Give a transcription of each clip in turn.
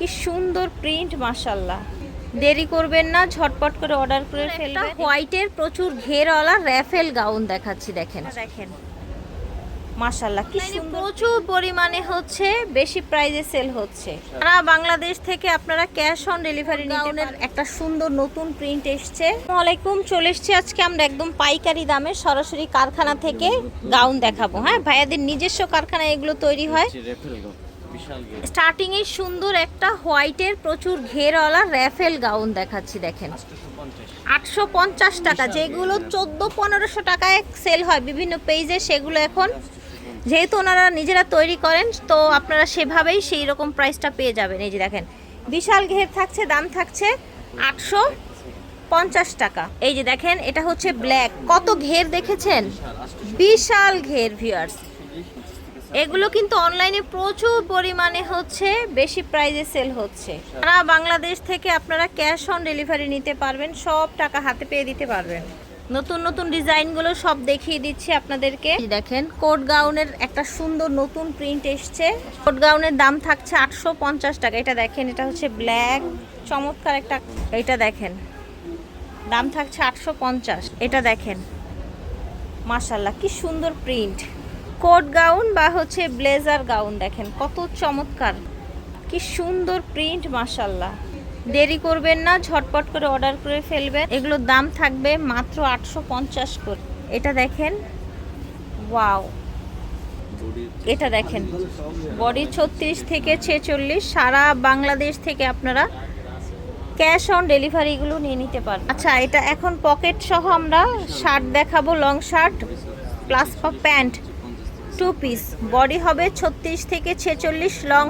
কি সুন্দর প্রিন্ট মাশাল্লাহ দেরি করবেন না ঝটপট করে অর্ডার করে ফেলবেন হোয়াইটের প্রচুর ঘেরওয়ালা র্যাফেল গাউন দেখাচ্ছি দেখেন। দেখেন। মাশাল্লাহ কি প্রচুর পরিমাণে হচ্ছে বেশি প্রাইজে সেল হচ্ছে। সারা বাংলাদেশ থেকে আপনারা ক্যাশ অন ডেলিভারি গাউনের একটা সুন্দর নতুন প্রিন্ট এসছে। ওয়ালাইকুম চলে এসছে আজকে আমরা একদম পাইকারি দামে সরাসরি কারখানা থেকে গাউন দেখাবো। হ্যাঁ ভাইয়াদের নিজস্ব কারখানায় এগুলো তৈরি হয়। বিশাল স্টার্টিং এ সুন্দর একটা হোয়াইটের প্রচুর ঘেরওয়ালা র্যাফেল গাউন দেখাচ্ছি দেখেন। আটশো পঞ্চাশ। টাকা যেগুলো চোদ্দ পনেরোশো টাকায় সেল হয় বিভিন্ন পেজে সেগুলো এখন। যেহেতু ওনারা নিজেরা তৈরি করেন তো আপনারা সেভাবেই সেই রকম প্রাইসটা পেয়ে যাবেন। এই যে দেখেন বিশাল ঘের থাকছে দাম থাকছে আটশো পঞ্চাশ টাকা। এই যে দেখেন এটা হচ্ছে ব্ল্যাক কত ঘের দেখেছেন? বিশাল ঘের ভিউয়ার্স এগুলো কিন্তু অনলাইনে প্রচুর পরিমাণে হচ্ছে, বেশি প্রাইজে সেল হচ্ছে। সারা বাংলাদেশ থেকে আপনারা ক্যাশ অন ডেলিভারি নিতে পারবেন, সব টাকা হাতে পেয়ে দিতে পারবেন। নতুন নতুন ডিজাইনগুলো সব দেখিয়ে দিচ্ছি আপনাদেরকে। দেখেন, কোট গাউনের একটা সুন্দর নতুন প্রিন্ট এসছে। কোট গাউনের দাম থাকছে আটশো পঞ্চাশ টাকা। এটা দেখেন, এটা হচ্ছে ব্ল্যাক চমৎকার একটা, এটা দেখেন। দাম থাকছে আটশো পঞ্চাশ। এটা দেখেন মাশাল্লাহ কি সুন্দর প্রিন্ট কোট গাউন বা হচ্ছে ব্লেজার গাউন দেখেন, কত চমৎকার। কি সুন্দর প্রিন্ট মাশাল্লাহ দেরি করবেন না, ঝটপট করে অর্ডার করে ফেলবেন। এগুলোর দাম থাকবে মাত্র আটশো পঞ্চাশ করে। এটা দেখেন, ওয়াও। এটা দেখেন, বডি ছত্রিশ থেকে ছেচল্লিশ, সারা বাংলাদেশ থেকে আপনারা ক্যাশ অন ডেলিভারিগুলো নিয়ে নিতে পারবেন। আচ্ছা এটা এখন পকেট সহ আমরা শার্ট দেখাবো, long shirt plus pant. Two piece body হবে ছত্রিশ থেকে ছেচল্লিশ লং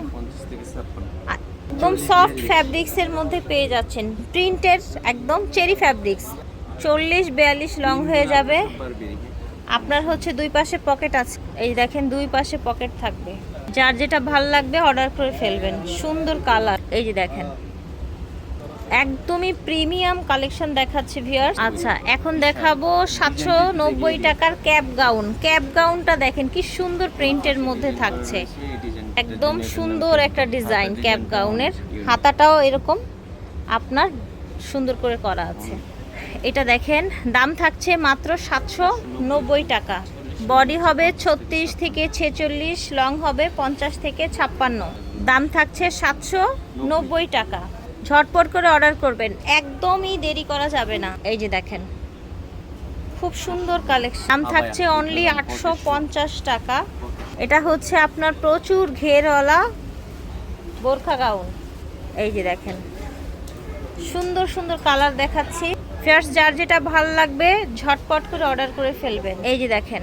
একদম সফট ফ্যাব্রিক্সের মধ্যে পেয়ে যাচ্ছেন। প্রিন্টের একদম চেরি ফ্যাব্রিক্স চল্লিশ, বিয়াল্লিশ লং হয়ে যাবে। আপনার হচ্ছে দুই পাশে পকেট আছে। এই দেখেন দুই পাশে পকেট থাকবে। যার যেটা ভালো লাগবে অর্ডার করে ফেলবেন। সুন্দর কালার এই যে দেখেন। একদমই প্রিমিয়াম কালেকশন দেখাচ্ছে ভিউয়ার আচ্ছা এখন দেখাবো সাতশো নব্বই টাকার ক্যাপ গাউন। ক্যাপ গাউনটা দেখেন কি সুন্দর প্রিন্টের মধ্যে থাকছে। একদম সুন্দর একটা ডিজাইন ক্যাপ গাউনের। হাতাটাও এরকম আপনার সুন্দর করে করা আছে। এটা দেখেন দাম থাকছে মাত্র সাতশো নব্বই টাকা। বডি হবে ছত্রিশ থেকে ছেচল্লিশ লং হবে পঞ্চাশ থেকে ছাপ্পান্ন। দাম থাকছে সাতশো নব্বই টাকা। ঝটপট করে অর্ডার করবেন একদমই দেরি করা যাবে না। এই যে দেখেন খুব সুন্দর কালেকশন। দাম থাকছে অনলি আটশো পঞ্চাশ টাকা। এটা হচ্ছে আপনার প্রচুর ঘেরওয়ালা বোরখা গাউন। এই যে দেখেন সুন্দর সুন্দর কালার দেখাচ্ছি। ফার্স্ট যার যেটা ভালো লাগবে ঝটপট করে অর্ডার করে ফেলবেন। এই যে দেখেন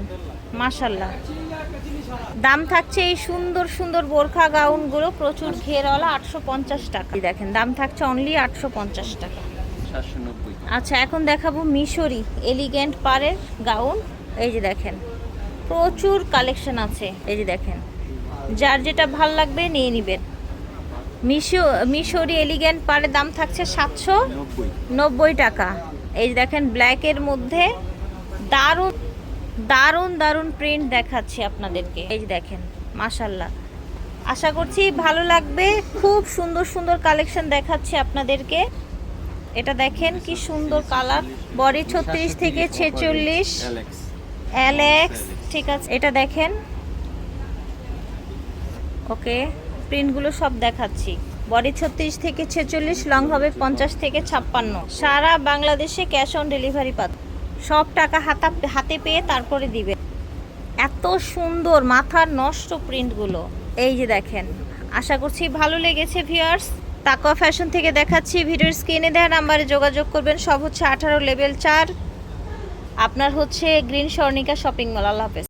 মাশাল্লাহ দাম থাকছে এই সুন্দর সুন্দর বোরখা গাউনগুলো প্রচুর ঘেরওয়ালা আটশো পঞ্চাশ টাকা। দেখেন দাম থাকছে অনলি আটশো পঞ্চাশ টাকা। আচ্ছা এখন দেখাবো মিশরি এলিগেন্ট পারের গাউন। এই যে দেখেন প্রচুর কালেকশন আছে। এই যে দেখেন যার যেটা ভালো লাগবে নিয়ে নেবেন। মিশো মিশরি এলিগেন্ট পারের দাম থাকছে সাতশো নব্বই টাকা। এই যে দেখেন ব্ল্যাকের মধ্যে দারুণ দারুণ দারুণ প্রিন্ট দেখাচ্ছি আপনাদেরকে। এই দেখেন মাশাল্লাহ আশা করছি ভালো লাগবে। খুব সুন্দর সুন্দর কালেকশন দেখাচ্ছি আপনাদেরকে। এটা দেখেন কি সুন্দর কালার বডি ছত্রিশ থেকে ছেচল্লিশ। অ্যালেক্স ঠিক আছে। এটা দেখেন। ওকে প্রিন্টগুলো সব দেখাচ্ছি। বডি ছত্রিশ থেকে ছেচল্লিশ লং হবে পঞ্চাশ থেকে ছাপ্পান্ন। সারা বাংলাদেশে ক্যাশ অন ডেলিভারি পাত সব টাকা হাতা হাতে পেয়ে তারপরে দিবে। এত সুন্দর মাথার নষ্ট প্রিন্টগুলো এই যে দেখেন, আশা করছি ভালো লেগেছে ভিউয়ার্স তাকওয়া ফ্যাশন থেকে দেখাচ্ছি ভিডিওর স্ক্রিনে দেওয়া নাম্বারে যোগাযোগ করবেন। সব হচ্ছে আঠারো লেভেল চার। আপনার হচ্ছে গ্রিন স্বর্ণিকা শপিং মল আল্লাহ হাফেজ।